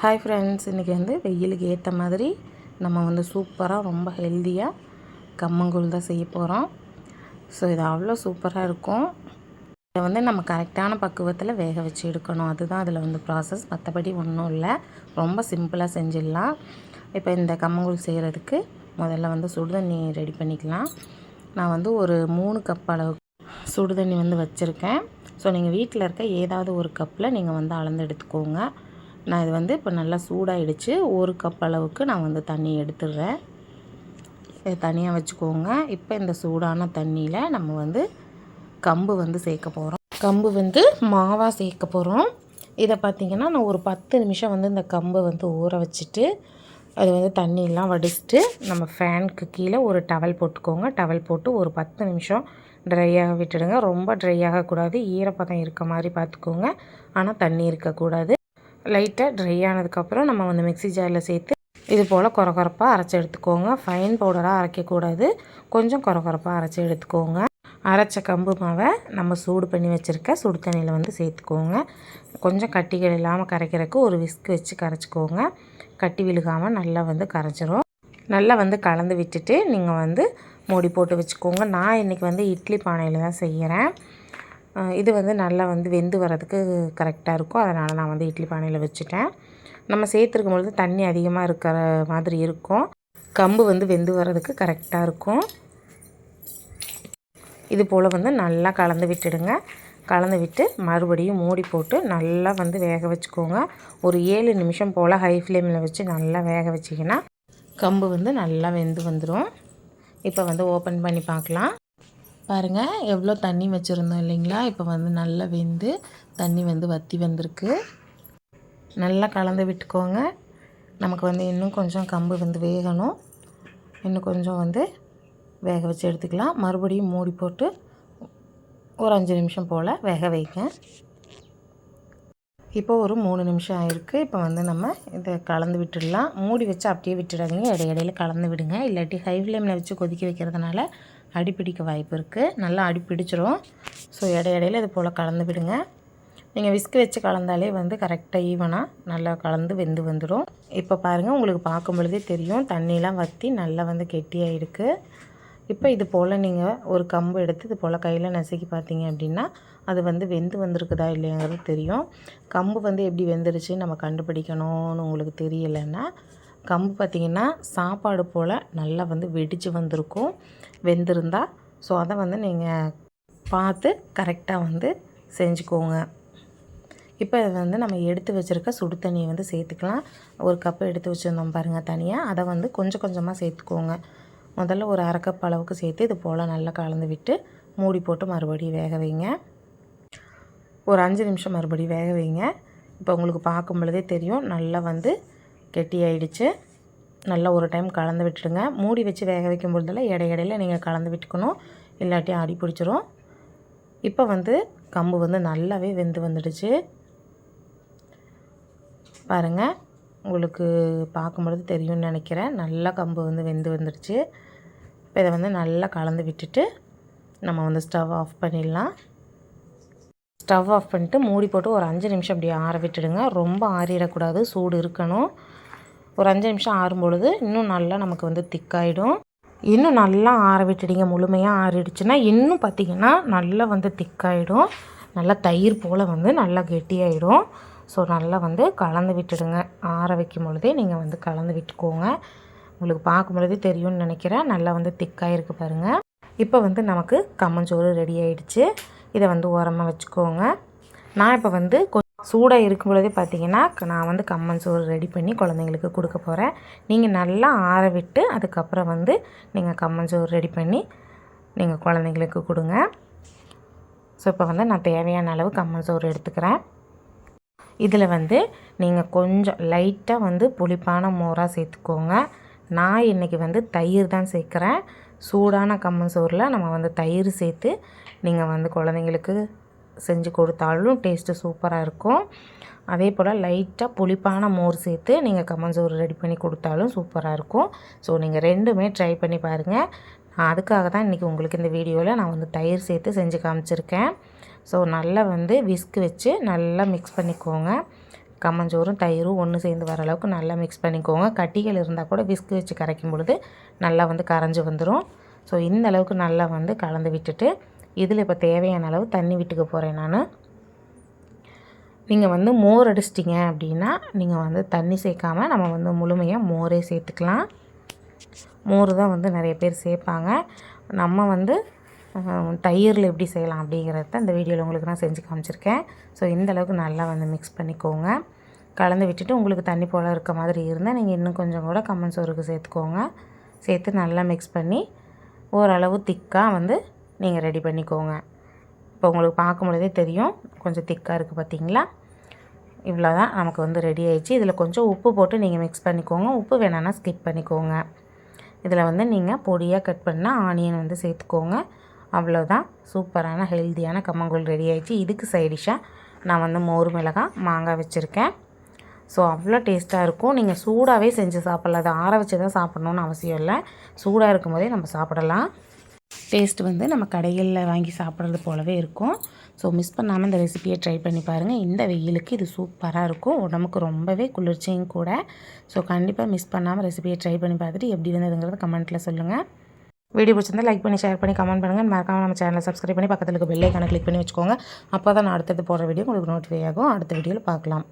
Hi friends இன்றைக்கி வந்து வெயிலுக்கு ஏற்ற மாதிரி நம்ம வந்து சூப்பராக ரொம்ப ஹெல்த்தியாக கம்மங்கூழ் தான் செய்ய போகிறோம் ஸோ இது அவ்வளோ சூப்பராக இருக்கும். இதை வந்து நம்ம கரெக்டான பக்குவத்தில் வேக வச்சு எடுக்கணும். அதுதான் அதில் வந்து ப்ராசஸ் மற்றபடி ஒன்றும் இல்லை. ரொம்ப சிம்பிளாக செஞ்சிடலாம். இப்போ இந்த கம்மங்கூழ் செய்கிறதுக்கு முதல்ல வந்து சுடுதண்ணி ரெடி பண்ணிக்கலாம். நான் வந்து ஒரு மூணு கப் அளவு சுடுதண்ணி வந்து வச்சுருக்கேன். ஸோ நீங்கள் வீட்டில் இருக்க ஏதாவது ஒரு கப்பில் நீங்கள் வந்து அளந்து எடுத்துக்கோங்க. நான் இது வந்து இப்போ நல்லா சூடாகிடுச்சு ஒரு கப் அளவுக்கு நான் வந்து தண்ணி எடுத்துடுறேன். இதை தனியாக வச்சுக்கோங்க. இப்போ இந்த சூடான தண்ணியில் நம்ம வந்து கம்பு வந்து சேர்க்க போகிறோம் கம்பு வந்து மாவாக சேர்க்க போகிறோம் இதை பார்த்திங்கன்னா நான் ஒரு பத்து நிமிஷம் வந்து இந்த கம்பை வந்து ஊற வச்சுட்டு அது வந்து தண்ணியெல்லாம் வடிச்சிட்டு நம்ம ஃபேனுக்கு கீழே ஒரு டவல் போட்டுக்கோங்க. டவல் போட்டு ஒரு பத்து நிமிஷம் ட்ரையாக விட்டுடுங்க. ரொம்ப ட்ரை ஆகக்கூடாது. ஈரப்பதம் இருக்க மாதிரி பார்த்துக்கோங்க ஆனால் தண்ணி இருக்கக்கூடாது. லைட்டாக ட்ரை ஆனதுக்கப்புறம் நம்ம வந்து மிக்ஸி ஜாரில் சேர்த்து இது போல் குறகுறப்பாக அரைச்சி எடுத்துக்கோங்க. ஃபைன் பவுடராக அரைக்கக்கூடாது. கொஞ்சம் குறகுறப்பாக அரைச்சி எடுத்துக்கோங்க. அரைச்ச கம்பு மாவை நம்ம சூடு பண்ணி வச்சுருக்க சுடு தண்ணியில் வந்து சேர்த்துக்கோங்க. கொஞ்சம் கட்டிகள் இல்லாமல் கரைக்கிறதுக்கு ஒரு விஸ்க் வச்சு கரைச்சிக்கோங்க. கட்டி விழுகாமல் நல்லா வந்து கரைச்சிரும் நல்லா வந்து கலந்து விட்டுட்டு நீங்கள் வந்து மூடி போட்டு வச்சுக்கோங்க. நான் இன்றைக்கி வந்து இட்லி பானையில் தான் செய்கிறேன் இது வந்து நல்லா வந்து வெந்து வரதுக்கு கரெக்டாக இருக்கும். அதனால் நான் வந்து இட்லி பானையில் வச்சுட்டேன். நம்ம சேர்த்துருக்கும் பொழுது தண்ணி அதிகமாக இருக்கிற மாதிரி இருக்கும். கம்பு வந்து வெந்து வர்றதுக்கு கரெக்டாக இருக்கும். இது போல் வந்து நல்லா கலந்து விட்டுடுங்க. கலந்து விட்டு மறுபடியும் மூடி போட்டு நல்லா வந்து வேக வச்சுக்கோங்க. ஒரு ஏழு நிமிஷம் போல் ஹை ஃப்ளேமில் வச்சு நல்லா வேக வச்சிங்கன்னா கம்பு வந்து நல்லா வெந்து வந்துடும் இப்போ வந்து ஓப்பன் பண்ணி பார்க்கலாம். பாருங்கள் எவ்வளோ தண்ணி வச்சுருந்தோம் இல்லைங்களா? இப்போ வந்து நல்லா வெந்து தண்ணி வந்து வற்றி வந்திருக்கு. நல்லா கலந்து விட்டுக்கோங்க. நமக்கு வந்து இன்னும் கொஞ்சம் கம்பு வந்து வேகணும். இன்னும் கொஞ்சம் வந்து வேக வச்சு எடுத்துக்கலாம். மறுபடியும் மூடி போட்டு ஒரு அஞ்சு நிமிஷம் போல் வேக வைங்க. இப்போ ஒரு மூணு நிமிஷம் ஆயிருக்கு. இப்போ வந்து நம்ம இதை கலந்து விட்டுடலாம். மூடி வச்சு அப்படியே விட்டுடாதீங்க. இடையிடையில் கலந்து விடுங்க. இல்லாட்டி ஹை ஃப்ளேமில் வச்சு கொதிக்க வைக்கிறதுனால அடிப்பிடிக்க வாய்ப்பு இருக்குது நல்லா அடி பிடிச்சிரும் ஸோ இடையிடையில் இது போல் கலந்து விடுங்க. நீங்கள் விஸ்க் வச்சு கலந்தாலே வந்து கரெக்டாக ஈவனாக நல்லா கலந்து வெந்து வந்துடும் இப்போ பாருங்கள் உங்களுக்கு பார்க்கும் பொழுதே தெரியும். தண்ணியெலாம் வற்றி நல்லா வந்து கெட்டியாகிருக்கு இப்போ இது போல் நீங்கள் ஒரு கம்பு எடுத்து இது போல் கையில் நசுக்கி பார்த்தீங்க அப்படின்னா அது வந்து வெந்து வந்திருக்குதா இல்லையாங்கிறது தெரியும். கம்பு வந்து எப்படி வெந்துருச்சு நம்ம கண்டுபிடிக்கணும்னு உங்களுக்கு தெரியலைன்னா கம்பு பார்த்திங்கன்னா சாப்பாடு போல் நல்லா வந்து வெடித்து வந்திருக்கும். வெந்திருந்தா ஸோ அதை வந்து நீங்கள் பார்த்து கரெக்டாக வந்து செஞ்சுக்கோங்க. இப்போ இதை வந்து நம்ம எடுத்து வச்சுருக்க சுடு தண்ணியை வந்து சேர்த்துக்கலாம். ஒரு கப்பு எடுத்து வச்சுருந்தோம் பாருங்கள் தனியாக அதை வந்து கொஞ்சம் கொஞ்சமாக சேர்த்துக்கோங்க. முதல்ல ஒரு அரை கப் அளவுக்கு சேர்த்து இது போல் நல்லா கலந்து விட்டு மூடி போட்டு மறுபடியும் வேக வைங்க. ஒரு அஞ்சு நிமிஷம் மறுபடியும் வேக வைங்க. இப்போ உங்களுக்கு பார்க்கும் பொழுதே தெரியும். நல்லா வந்து கெட்டியாயிடுச்சு நல்லா ஒரு டைம் கலந்து விட்டுடுங்க. மூடி வச்சு வேக வைக்கும் பொழுதெல்லாம் இடையிடையில் நீங்கள் கலந்து விட்டுக்கணும். இல்லாட்டி அடி பிடிச்சிரும். இப்போ வந்து கம்பு வந்து நல்லாவே வெந்து வந்துடுச்சு. பாருங்கள் உங்களுக்கு பார்க்கும்பொழுது தெரியும்னு நினைக்கிறேன். நல்லா கம்பு வந்து வெந்து வந்துடுச்சு. இப்போ இதை வந்து நல்லா கலந்து விட்டுட்டு நம்ம வந்து ஸ்டவ் ஆஃப் பண்ணிடலாம். ஸ்டவ் ஆஃப் பண்ணிட்டு மூடி போட்டு ஒரு அஞ்சு நிமிஷம் அப்படியே ஆற விட்டுடுங்க. ரொம்ப ஆறிடக்கூடாது. சூடு இருக்கணும். ஒரு அஞ்சு நிமிஷம் ஆறும் பொழுது இன்னும் நல்லா நமக்கு வந்து திக்காயிடும். இன்னும் நல்லா ஆற விட்டுடுங்க. முழுமையாக ஆறிடுச்சுன்னா இன்னும் பார்த்திங்கன்னா நல்லா வந்து திக்காயிடும். நல்லா தயிர் போல் வந்து நல்லா கெட்டியாயிடும். ஸோ நல்லா வந்து கலந்து விட்டுடுங்க. ஆற வைக்கும் பொழுதே நீங்கள் வந்து கலந்து விட்டுக்கோங்க. உங்களுக்கு பார்க்கும் பொழுதே தெரியும்னு நினைக்கிறேன். நல்லா வந்து திக்காயிருக்கு பாருங்கள் இப்போ வந்து நமக்கு கம்மஞ்சோறு ரெடி ஆயிடுச்சு. இதை வந்து ஓரமாக வச்சுக்கோங்க. நான் இப்போ வந்து கொ சூடாக இருக்கும் பொழுதே பார்த்தீங்கன்னா நான் வந்து கம்மன் சோறு ரெடி பண்ணி குழந்தைங்களுக்கு கொடுக்க போகிறேன் நீங்கள் நல்லா ஆற விட்டு அதுக்கப்புறம் வந்து நீங்கள் கம்மன் சோறு ரெடி பண்ணி நீங்கள் குழந்தைங்களுக்கு கொடுங்க. ஸோ இப்போ வந்து நான் தேவையான அளவு கம்மன் சோறு எடுத்துக்கிறேன். இதில் வந்து நீங்கள் கொஞ்சம் லைட்டாக வந்து புளிப்பான மோராக சேர்த்துக்கோங்க. நான் இன்றைக்கி வந்து தயிர் தான் சேர்க்குறேன். சூடான கம்மன் சோறில் நம்ம வந்து தயிர் சேர்த்து நீங்கள் வந்து குழந்தைங்களுக்கு செஞ்சு கொடுத்தாலும் டேஸ்ட்டு சூப்பராக இருக்கும். அதே போல் லைட்டாக புளிப்பான மோர் சேர்த்து நீங்கள் கம்மஞ்சோறு ரெடி பண்ணி கொடுத்தாலும் சூப்பராக இருக்கும். ஸோ நீங்கள் ரெண்டுமே ட்ரை பண்ணி பாருங்கள் நான் அதுக்காக தான் இன்றைக்கி உங்களுக்கு இந்த வீடியோவில் நான் வந்து தயிர் சேர்த்து செஞ்சு காமிச்சிருக்கேன். ஸோ நல்லா வந்து விஸ்க் வச்சு நல்லா மிக்ஸ் பண்ணிக்கோங்க. கம்மஞ்சோறும் தயிரும் ஒன்று சேர்ந்து வர அளவுக்கு நல்லா மிக்ஸ் பண்ணிக்கோங்க. கட்டிகள் இருந்தால் கூட விஸ்க் வச்சு கரைக்கும் பொழுது நல்லா வந்து கரைஞ்சி வந்துடும் ஸோ இந்த அளவுக்கு நல்லா வந்து கலந்து விட்டுட்டு இதில் இப்போ தேவையான அளவு தண்ணி விட்டுக்க போகிறேன் நான். நீங்கள் வந்து மோர் அடிச்சிட்டிங்க அப்படின்னா நீங்கள் வந்து தண்ணி சேர்க்காம நம்ம வந்து முழுமையாக மோரே சேர்த்துக்கலாம். மோர் தான் வந்து நிறைய பேர் சேர்ப்பாங்க. நம்ம வந்து தயிரில் எப்படி செய்யலாம் அப்படிங்கிறத இந்த வீடியோவில் உங்களுக்கு நான் செஞ்சு காமிச்சிருக்கேன். ஸோ இந்த அளவுக்கு நல்லா வந்து மிக்ஸ் பண்ணிக்கோங்க. கலந்து விட்டுட்டு உங்களுக்கு தண்ணி போல் இருக்க மாதிரி இருந்தால் நீங்கள் இன்னும் கொஞ்சம் கூட கம்மன் சோறுக்கு சேர்த்துக்கோங்க. சேர்த்து நல்லா மிக்ஸ் பண்ணி ஓரளவு திக்காக வந்து நீங்கள் ரெடி பண்ணிக்கோங்க. இப்போ உங்களுக்கு பார்க்கும் பொழுதே தெரியும். கொஞ்சம் திக்காக இருக்குது பார்த்தீங்களா இவ்வளோ தான் நமக்கு வந்து ரெடி ஆயிடுச்சு. இதில் கொஞ்சம் உப்பு போட்டு நீங்கள் மிக்ஸ் பண்ணிக்கோங்க. உப்பு வேணான்னா ஸ்கிப் பண்ணிக்கோங்க. இதில் வந்து நீங்கள் பொடியாக கட் பண்ணால் ஆனியன் வந்து சேர்த்துக்கோங்க. அவ்வளோதான் சூப்பரான ஹெல்த்தியான கம்மங்கூழ் ரெடி ஆயிடுச்சு. இதுக்கு சைடிஷாக நான் வந்து மோர் மிளகாய் மாங்காய் வச்சுருக்கேன். ஸோ அவ்வளோ டேஸ்ட்டாக இருக்கும். நீங்கள் சூடாகவே செஞ்சு சாப்பிட்லாம். அதை ஆற வச்சு தான் சாப்பிட்ணுன்னு அவசியம் இல்லை. சூடாக இருக்கும் போதே நம்ம சாப்பிடலாம். டேஸ்ட் வந்து நம்ம கடைகளில் வாங்கி சாப்பிட்றது போலவே இருக்கும். ஸோ மிஸ் பண்ணாமல் இந்த ரெசிபியை ட்ரை பண்ணி பாருங்கள் இந்த வெயிலுக்கு இது சூப்பராக இருக்கும். உடம்புக்கு ரொம்பவே குளிர்ச்சியும் கூட. ஸோ கண்டிப்பாக மிஸ் பண்ணாமல் ரெசிபியை ட்ரை பண்ணி பார்த்துட்டு எப்படி வந்ததுங்கிறத கமெண்ட்டில் சொல்லுங்கள் வீடியோ பிடிச்சிருந்தா லைக் பண்ணி ஷேர் பண்ணி கமெண்ட் பண்ணுங்கள் மறக்காமல் நம்ம சேனலை சப்ஸ்கிரைப் பண்ணி பக்கத்தில் இருக்க பெல்லைக்கான கிளிக் பண்ணி வச்சுக்கோங்க. அப்போ தான் நான் அடுத்தது போடுற வீடியோ உங்களுக்கு நோட்டிஃபை ஆகும். அடுத்த வீடியோவில் பார்க்கலாம்.